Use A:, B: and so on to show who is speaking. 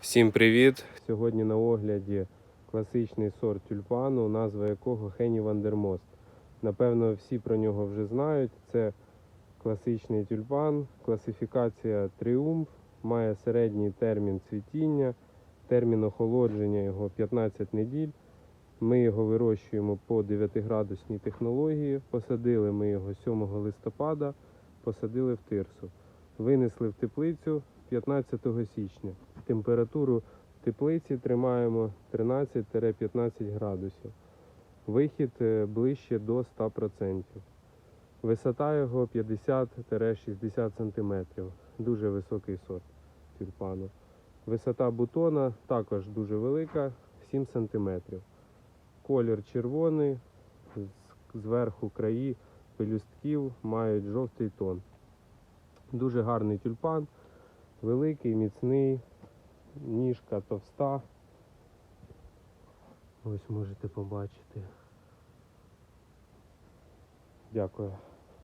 A: Всім привіт! Сьогодні на огляді класичний сорт тюльпану, назва якого Хені Вандермост. Напевно, всі про нього вже знають. Це класичний тюльпан, класифікація тріумф, має середній термін цвітіння, термін охолодження його 15 неділь. Ми його вирощуємо по 9-градусній технології. Посадили ми його 7 листопада, посадили в тирсу. Винесли в теплицю 15 січня. Температуру теплиці тримаємо 13-15 градусів. Вихід е, ближче до 100%. Висота його 50-60 см. Дуже високий сорт тюльпану. Висота бутона також дуже велика 7 см. Колір червоний, зверху краї пелюстків мають жовтий тон. Дуже гарний тюльпан, великий, міцний, ніжка товста. Ось можете побачити. Дякую.